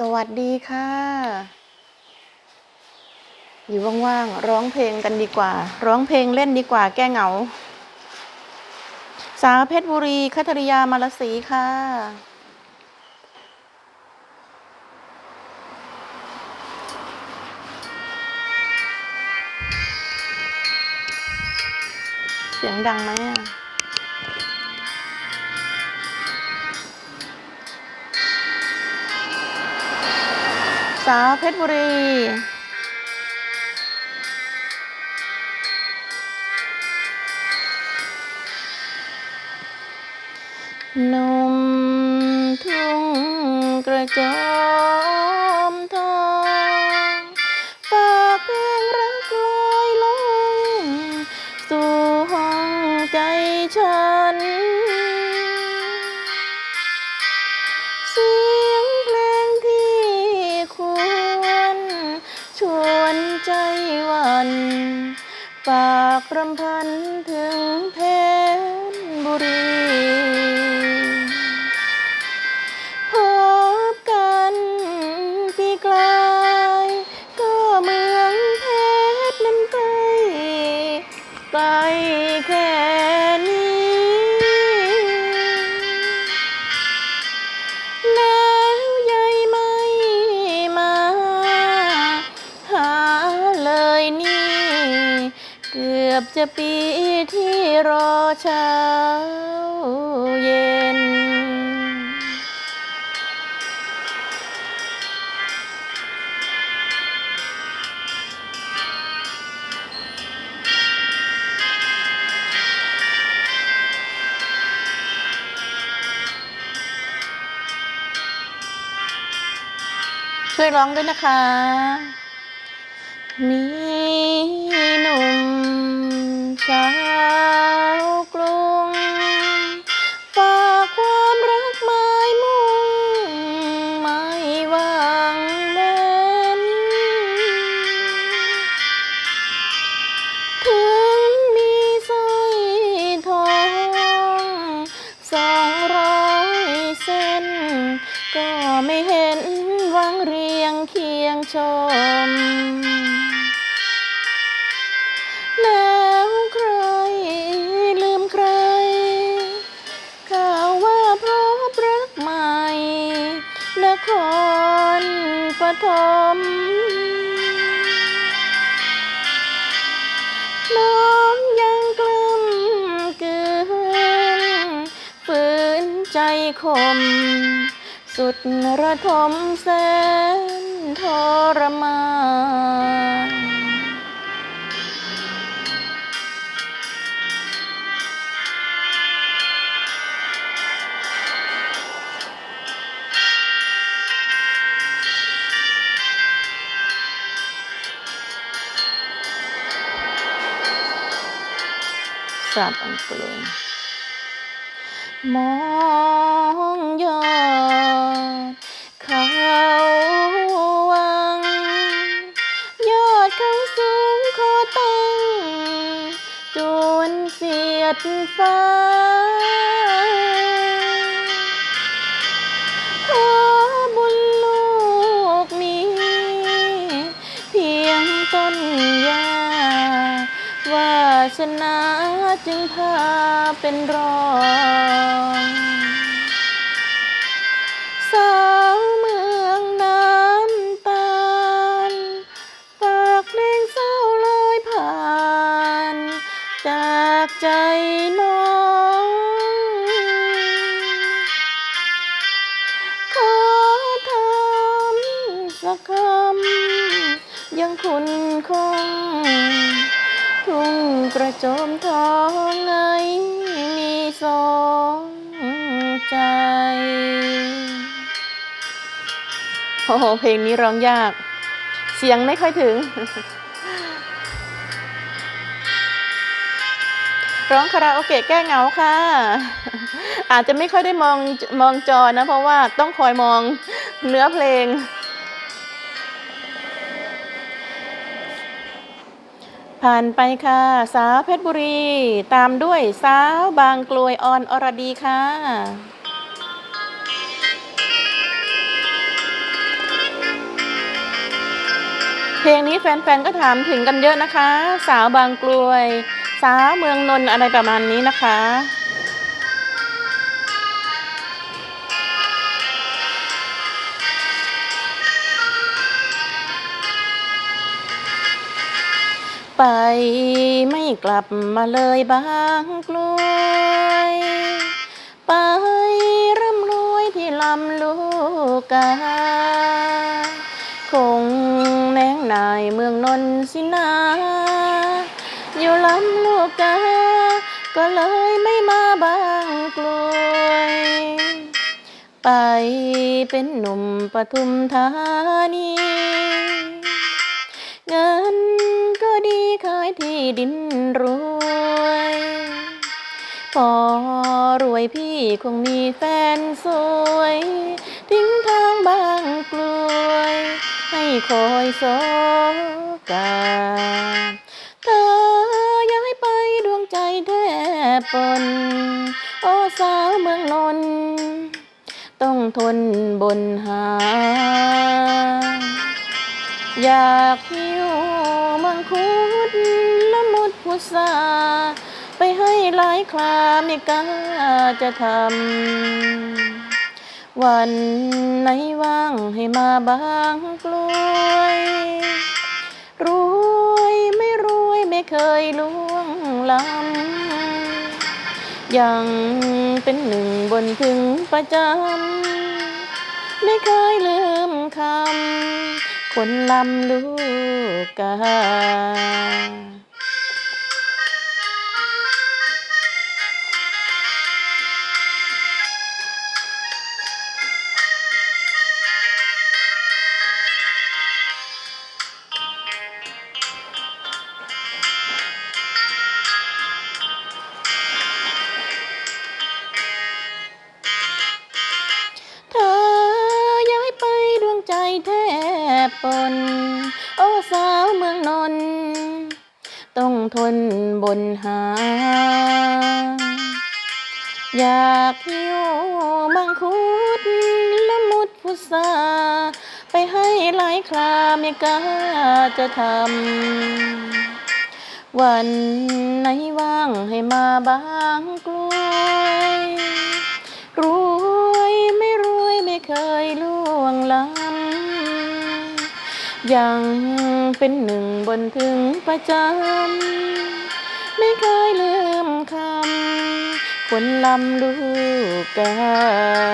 สวัสดีค่ะ อยู่ว่างๆร้องเพลงกันดีกว่า ร้องเพลงเล่นดีกว่าแก้เหงา สาวเพชรบุรีคัทริยามาลสีค่ะเสียงดังไหมอะ สาวเพชรบุรีนุ่มทุ่งกระโจมทอง ฝากรำพันถึงเพชรบุรี พบกันปีกล อบจะปีที่รอเช้าเย็น ช่วยร้องด้วยนะคะ มีหนุ่มสาว ปฐมน้องยังกล้ำกลืนฝืนใจคม สุดระทมแสนทรมาน สาบอังกฤษมองยอดเขาวัง ยอดเขาสูงขอตั้งจวนเสียดฟ้า สนาจึงพาเป็นรองสาวเมืองน้ำตาลปากแดงเศร้าลอยผ่าน จากใจน กระโจมทองไงมีสองใจโอ้โหเพลงนี้ร้องยาก เสียงไม่ค่อยถึง ร้องคาราโอเกะแก้เหงาค่ะ อาจจะไม่ค่อยได้มองมองจอนะ เพราะว่าต้องคอยมองเนื้อเพลง ผ่านไปค่ะ สาวเพชรบุรี ตามด้วยสาวบางกลวยออนอรดีค่ะเพลงนี้แฟนๆ ก็ถามถึงกันเยอะนะคะ สาวบางกลวย สาวเมืองนนอะไรประมาณนี้นะคะ ไปไม่กลับมาเลยบางกลวยไปร่ำรวยที่ลำลูกกา คงแนงนายเมืองนนสินา อยู่ลำลูกกา ก็เลยไม่มาบางกลวย ไปเป็นหนุ่มปทุมธานี เงิน ก็ดีขายที่ดินรวยพอรวยพี่คงมีแฟนสวย ทิ้งทางบางกลวย ให้คอยโศกาเธอย้ายไปดวงใจแทบปน โอ้สาวเมืองนนท์ต้องทนบนหา อยากหิวมังคุดละมุดพุทราไปให้หลายคราไม่กล้าจะทำ วันไหนว่างให้มาบางกล้วยรวยไม่รวยไม่เคยล่วงล้ำยังเป็นหนึ่งบนถึงประจำ ไม่เคยลืมคำ คนลำลูกกา บปน โอ้สาวเมืองนนท์ต้องทนบนหา อยากหิวมังคุดละมุดพุทราไปให้หลายคราไม่กล้าจะทำ วันไหนว่างให้มาบางกลัว ยังเป็นหนึ่งบนถึงประจำไม่เคยลืมคำคนลำลูกกา